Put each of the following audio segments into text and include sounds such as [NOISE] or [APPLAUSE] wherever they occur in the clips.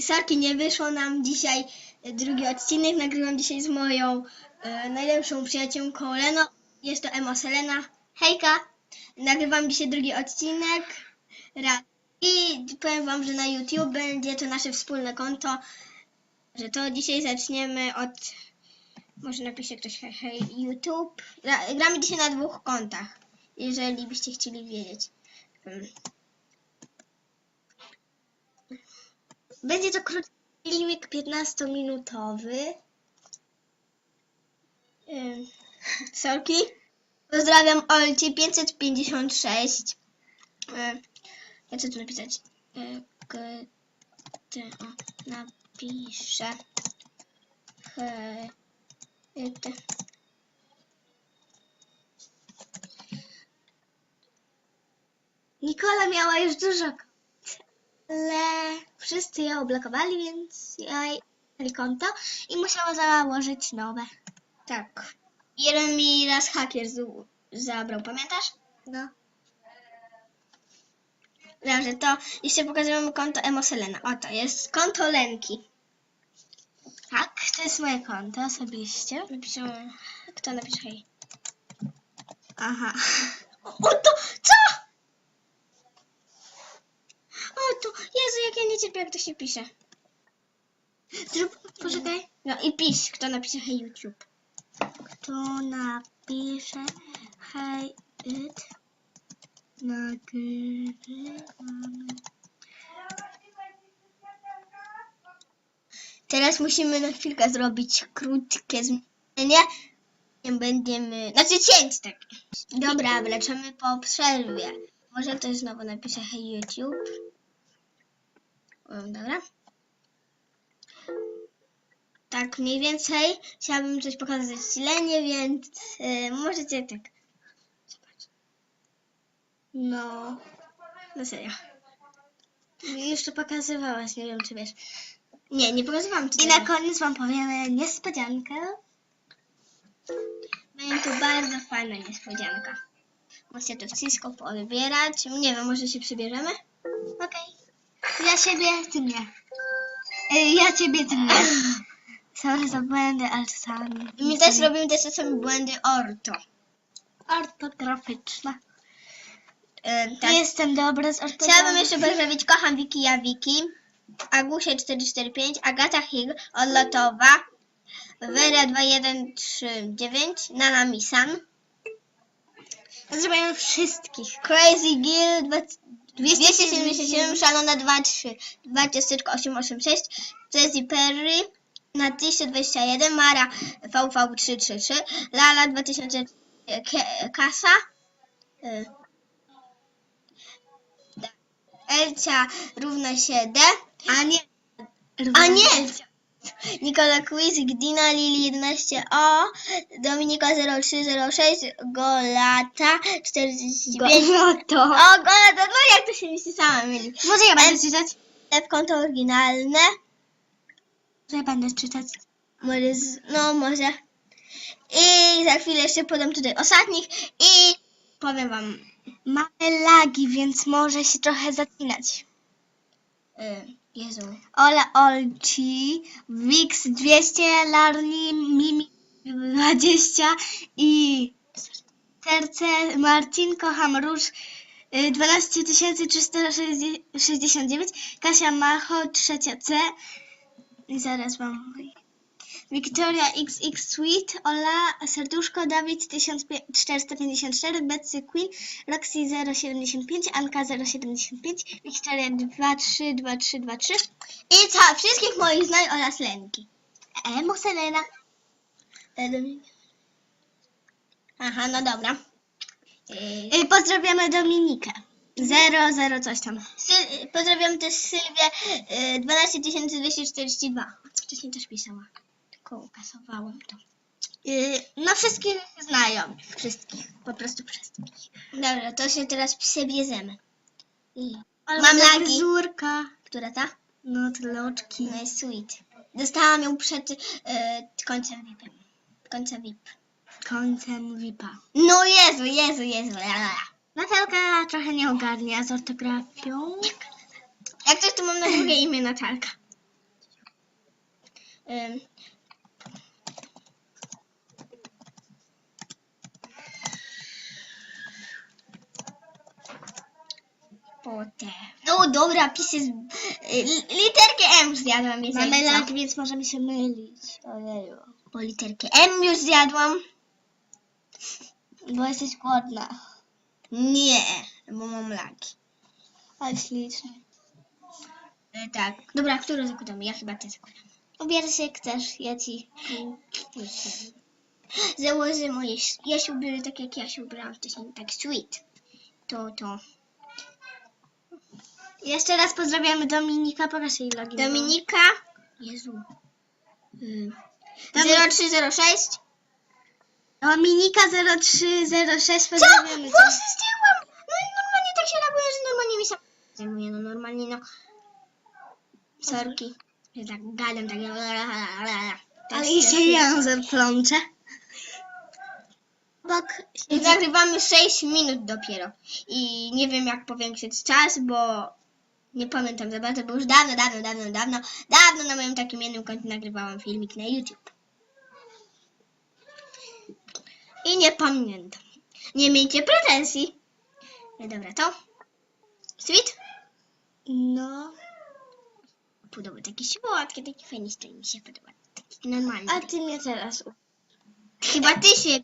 Sorki, nie wyszło nam dzisiaj e, drugi odcinek. Nagrywam dzisiaj z moją e, najlepszą przyjaciółką Leno. Jest to Emo Selena. Hejka! Nagrywam dzisiaj drugi odcinek. I powiem wam, że na YouTube będzie to nasze wspólne konto. Że to dzisiaj zaczniemy od... Może napisze ktoś hej, hej YouTube. Gra, gramy dzisiaj na dwóch kontach. Jeżeli byście chcieli wiedzieć. Mm. Będzie to krótki filmik 15-minutowy. Ym, [LAUGHS] Sorki. Pozdrawiam Olci 556. Ym, Ja co tu napisać? T, o, napiszę. Y. Nikola miała już dużo ale wszyscy ją blokowali, więc ja dali konto i musiała założyć nowe. Tak. Jeden mi raz hakier zabrał, pamiętasz? No. Dobrze, to jeszcze pokażemy konto Emoselena. Oto jest konto Lenki. Tak, to jest moje konto osobiście. Napiszę, kto napisze hej. Aha. [LAUGHS] O to, co? O tu, Jezu, jak ja nie cierpię, jak to się pisze. Zrób, poczekaj. No i pisz, kto napisze hej YouTube. Kto napisze hej it. Nagrywamy. Teraz musimy na chwilkę zrobić krótkie zmienienie. Nie będziemy, znaczy cięć tak. Dobra, wleczemy po przerwie. Może ktoś znowu napisze hej YouTube. O, Dobra. Tak, mniej więcej chciałabym coś pokazać Lenie, więc y, możecie tak. Zobacz. No. No serio. Już to pokazywałaś, nie wiem czy wiesz. Nie, nie pokazywałam I na koniec wam powiemy niespodziankę. Będzie to bardzo fajna niespodzianka. Musicie to wszystko poodbierać. Nie wiem, może się przybierzemy? Okej. Ja siebie, ty mnie. Ej, Ja ciebie, ty mnie. [GASPS] Sorry za błędy, ale czasami. My też robimy te czasami błędy orto. Ortograficzne. Y, tak. Nie jestem dobra z ortografii. Chciałabym jeszcze pozdrowić Kocham Wiki ja Wiki, Agusie 445, Agata Hig, Odlotowa, Wera 2139, Nana Misan, Pozdrawiam wszystkich. Crazy Gill 277, Shanona 23, 2886, Jazzy Perry, Natisha 21, Mara VV333, Lala 2000, Ke- Kasa, y, Elcia równa się D, a nie A nie! Nikola Quiz, Gdina, Lili 11O, Dominika 0306, Golata 45. to. O, Golata, no jak to się mieści sama mieli. Może ja będę Em, czytać? Te konto oryginalne. Może ja będę czytać? Może, z, no może. I za chwilę jeszcze podam tutaj ostatnich i powiem wam. Mamy lagi, więc może się trochę zacinać. Y, Jezu. Ola Olci, Wix 200, Larni, Mimi 20 i Serce Marcin, Kocham Róż y, 12369, Kasia Macho, trzecia C i zaraz mam Wiktoria XX Sweet, Ola Serduszko, Dawid 1454, Betsy Queen, Roxy 075, Anka 075, Wiktoria 2323, I co? Wszystkich moich znań oraz Lenki. Emo Selena. Aha, no dobra. Y, Y, Pozdrawiamy Dominikę. Zero, zero coś tam. Syl- pozdrawiam też Sylwię y, 12242. Wcześniej też pisała. Tylko ukasowałam to. Y, No wszystkich znają. Wszystkich. Po prostu wszystkich. Dobra, to się teraz przebierzemy. I Ale Mam lagi. Fryzurka. która ta? No te loczki. No jest sweet. Dostałam ją przed y, końcem VIP. Końcem VIP. Końcem VIPa. No Jezu, Jezu, Jezu. la, la, la. Natalka trochę nie ogarnia z ortografią. Jak coś, to mam na drugie imię Natalka. Ym. Potem. No dobra, pisy z... y, li- Literkę M zjadłam. Jest Mamy lak, więc możemy się mylić. Ojeju. Bo literkę M już zjadłam. Bo jesteś głodna. Nie, bo mam laki. Ale ślicznie. E, tak. Dobra, którą zakładamy? Ja chyba tę zakładam. Ubierz się jak chcesz, ja ci... Założę moje... Ja się ubiorę tak, jak ja się ubrałam wcześniej. Tak sweet. To, to. Jeszcze raz pozdrawiamy Dominika, pokaż jej login. Dominika. Jezu. Domi- 0306. Dominika 0306 Co? pozdrawiamy cię. Włosy zdjęłam! No i normalnie tak się reaguje, że normalnie mi sam zajmuje, no normalnie no. Sorki. Że tak gadam, tak Ale i się język plącze. Bok. I nagrywamy 6 minut dopiero. I nie wiem jak powiększyć czas, bo nie pamiętam za bardzo, bo już dawno, dawno, dawno, dawno, dawno na moim takim jednym koncie nagrywałam filmik na YouTube. I nie pamiętam. Nie miejcie pretensji. No dobra, to? Sweet? No. Podoba taki słodki, taki fajny strój mi się podoba. Taki normalny. A ty mnie teraz Chyba ty się...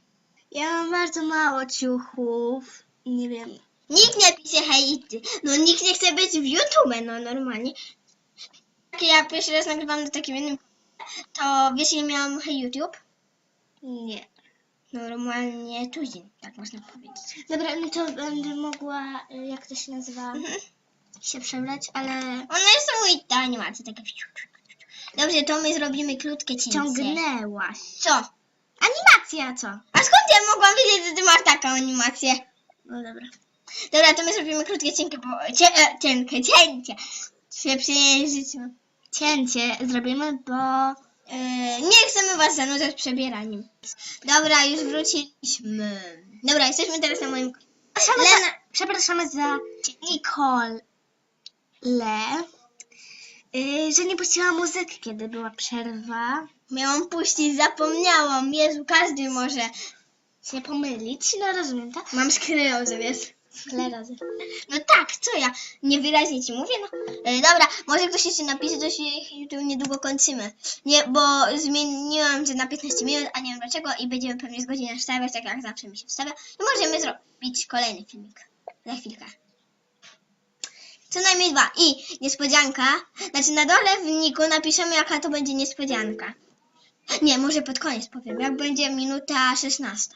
Ja mam bardzo mało ciuchów. Nie wiem. Nikt nie pisze hejty. No nikt nie chce być w YouTube, no normalnie. Jak ja pierwszy raz nagrywam na takim jednym to wiesz ile miałam YouTube? Nie. Normalnie tuzin, tak można powiedzieć. Dobra, no to będę mogła, y, jak to się nazywa, Mhm. się przebrać, ale One są i ta animacja takie. Dobrze, to my zrobimy krótkie cięcie. ciągnęłaś. Co? Animacja co? A skąd ja mogłam wiedzieć, że ty masz taką animację? No dobra. Dobra, to my zrobimy krótkie cienkie, bo... Cie, e, cienkie, cięcie. Się przyjęzymy. Cięcie zrobimy, bo Yy, nie chcemy was zanudzać przebieraniem. Dobra, już wróciliśmy. Dobra, jesteśmy teraz na moim... Przepraszamy, Lena- za, przepraszamy za Nicole, y, że nie puściła muzyki, kiedy była przerwa. Miałam puścić, zapomniałam. Jezu, każdy może. Się pomylić, no rozumiem, tak? Mam sklerozę, wiesz? Sklerozy. No tak, co ja? Niewyraźnie ci mówię, no. E, dobra, może ktoś jeszcze napisze, to się YouTube niedługo kończymy. Nie, bo zmieniłam, że na 15 minut, a nie wiem dlaczego i będziemy pewnie z godziny wstawiać, tak jak zawsze mi się wstawia. I możemy zrobić kolejny filmik. Za chwilkę. Co najmniej dwa. I niespodzianka. Znaczy na dole w niku napiszemy jaka to będzie niespodzianka. Nie, może pod koniec powiem. Jak będzie minuta 16.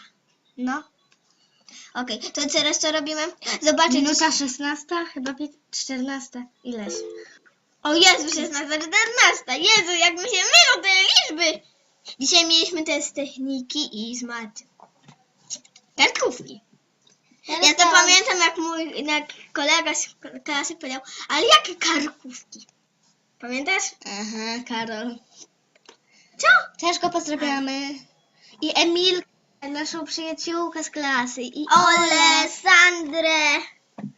No. Okej, to teraz co robimy? Zobaczcie. Minuta 16, chyba pię- 14, ileś. O Jezu, 16, 14. Jezu, jak mi się mylą te liczby. Dzisiaj mieliśmy test techniki i z maty. Kartkówki. Ja to pamiętam, jak mój jak kolega z klasy powiedział, ale jakie kartkówki? Pamiętasz? Aha, Karol. Co? Też go pozdrawiamy. I Emil, naszą przyjaciółkę z klasy. I Ole, Sandrę.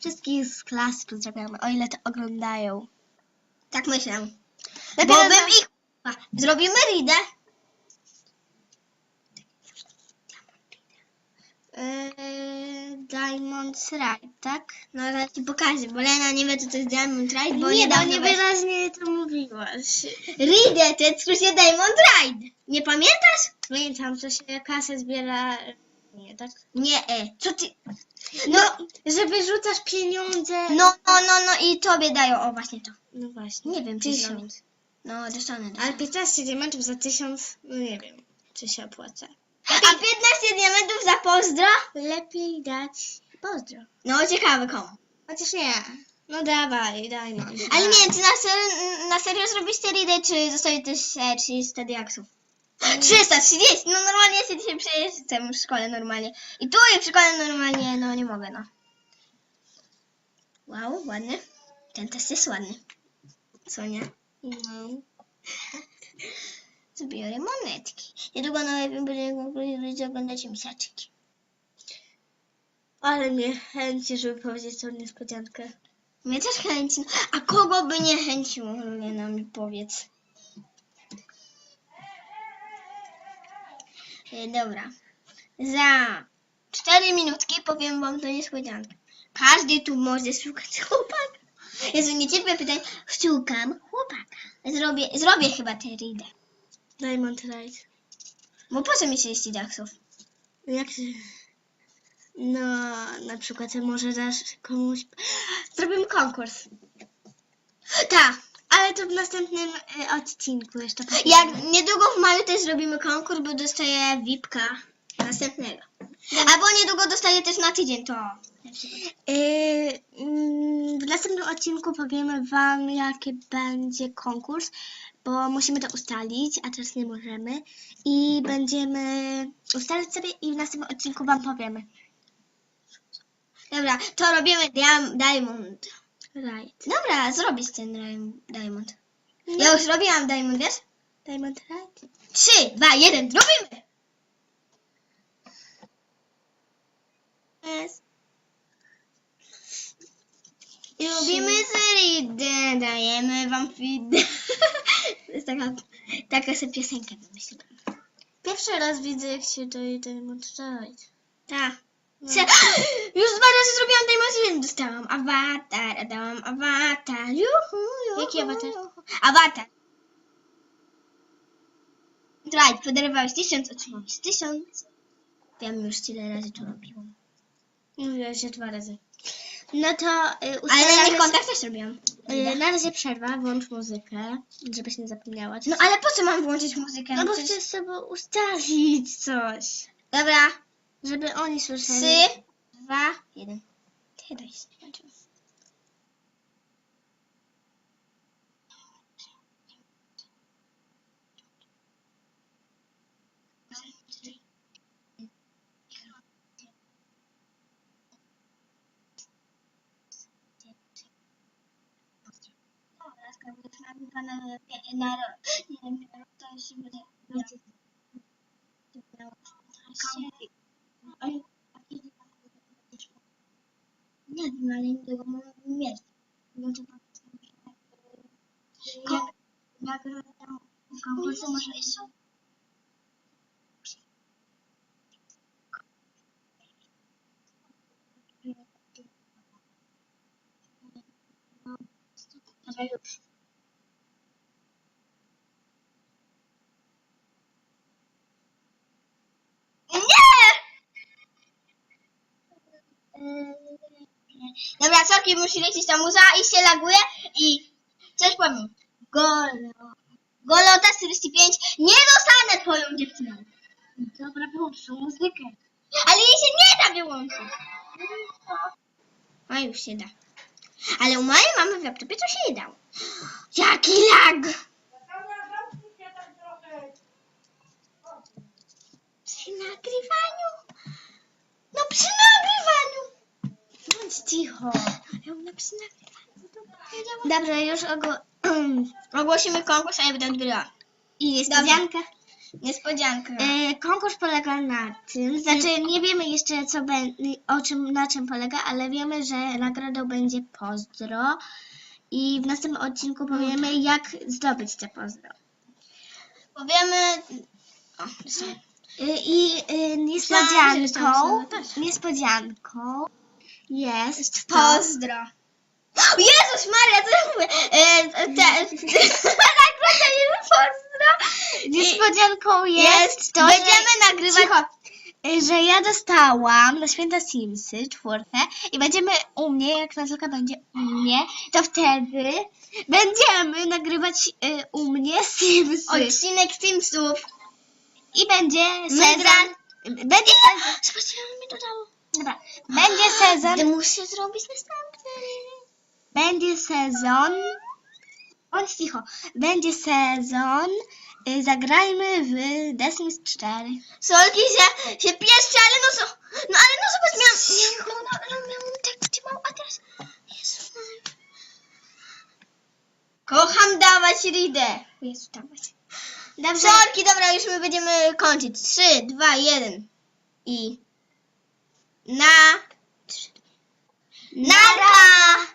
Wszystkich z klasy pozdrawiamy, o ile to oglądają. Tak myślę. Lepiej Bo bym ich... Zrobimy ridę. Yy, Diamond Ride, tak? No zaraz ci pokażę, bo Lena nie wie co to jest Diamond Ride, bo nie, no niedawno weź- niewyraźnie to mówiłaś. Ridę, to jest skrócie Diamond Ride. Nie pamiętasz? Pamiętam, że się kasę zbiera... Nie, tak? Nie, e. Co ty? No, że wyrzucasz pieniądze. No, no, no, no i tobie dają, o właśnie to. No właśnie. Nie wiem, czy Tysiąc. No, dostanę, Ale dostanę. 15 diamentów za 1000, no nie wiem, czy się opłaca. A 15 diamentów za pozdro? Lepiej dać pozdro. No, ciekawe komu. Chociaż nie. No dawaj, Diamond. Ale nie wiem, czy na, ser- na serio zrobisz tę ridę, czy zostaje też e, 300 diaksów? 330! No normalnie ja się dzisiaj przejeżdżam w szkole normalnie. I tu i w szkole normalnie, no nie mogę, no. Wow, ładny. Ten test jest ładny. Co nie? No. [LAUGHS] Zbiorę monetki. Niedługo na live będę mógł oglądać misaczki. Ale mnie chęci, żeby powiedzieć tą niespodziankę. Mnie też chęci. A kogo by nie chęciło, Lena mi powiedz. E, Dobra. Za 4 minutki powiem wam to niespodziankę. Każdy tu może szukać chłopaka. Jezu, nie ciebie pytań. Szukam chłopaka. Zrobię, zrobię chyba tę ridę. Diamond Ride. Bo po co mi 30 daksów? Jak się... No, na przykład może dasz komuś... Zrobimy konkurs. Tak. Ale to w następnym y, odcinku jeszcze. powiemy. Jak niedługo w maju też zrobimy konkurs, bo dostaję VIPka następnego. Albo niedługo dostaję też na tydzień to. Y, mm, w następnym odcinku powiemy Wam, jaki będzie konkurs, bo musimy to ustalić, a teraz nie możemy. I będziemy ustalić sobie i w następnym odcinku Wam powiemy. Dobra, to robimy diam- diamond. Right. Dobra, zrobić ten diam- diamond. Ja już robiłam diamond, wiesz? Diamond right? 3, 2, 1, robimy! Yes. I robimy seridę, dajemy wam feed. [LAUGHS] Taka, taka sobie piosenka wymyśliłam. Pierwszy raz widzę, jak się daje right. Tak. Se- [GASPS] Już dwa razy zrobiłam Diamond Seven, dostałam awatar, a dałam awatar. Juhu, juhu, Jaki awatar? Juhu. Awatar. Right, poderwałeś tysiąc, otrzymałeś tysiąc. Wiem już tyle razy to robiłam. Mówiłaś, że dwa razy. No to y, Ale na ustalamy... innych kontach też robiłam. Y, na razie przerwa, włącz muzykę, żebyś nie zapomniała. No ale po co mam włączyć muzykę? No bo chcę sobie ustalić coś. Dobra, Żeby oni słyszeli. trzy, dwa, jeden. Ty daj się. Nie wiem, ale niedługo mam mieć. Włączę po prostu. Ko- Jak tam konkursy może jeszcze. Dobra, już. Nie! Dobra, sorki, musi lecieć ta muza i się laguje i coś powiem. Golo. Golota 45. Nie dostanę twoją dziewczyną. Dobra, włącz muzykę. Ale jej się nie da wyłączyć. A już się da. Ale u mojej mamy w laptopie to się nie dało. Jaki lag! Przy nagrywaniu? No przy nagrywaniu! Bądź cicho. Ja. Dobrze, już ogło... [CLEARS THROAT] Ogłosimy konkurs, a ja będę odgrywała. I niespodzianka. Niespodzianka. E, konkurs polega na tym, znaczy nie wiemy jeszcze co o czym, na czym polega, ale wiemy, że nagrodą będzie pozdro i w następnym odcinku powiemy jak zdobyć te pozdro. Powiemy... O. E, I że niespodzianką, niespodzianką jest Pozdro. O Jezus Maria, co ja mówię? E, te, [LAUGHS] nagroda jest pozdro. niespodzianką jest, Jest, to, będziemy że, nagrywać... Cicho. E, że ja dostałam na święta Simsy czwórkę i będziemy u mnie, jak Nazylka będzie u mnie, to wtedy będziemy nagrywać e, u mnie Simsy. Odcinek Simsów. I będzie sezon. Będzie sezon. Zobaczcie, mi dodało. Dobra. Będzie sezon. Gdy muszę zrobić następny. Będzie sezon. Bądź cicho. Będzie sezon. Y, Zagrajmy w The Sims 4. Solki się, się pieszczy, ale no co? No ale no zobacz, miałam... miałam no, no, miałam tekst mało, a teraz... Jezus Maria. Kocham dawać ridę. Jezu, dawać. Dobrze. Sorki, dobra, już my będziemy kończyć. 3, 2, 1 i na... Narka!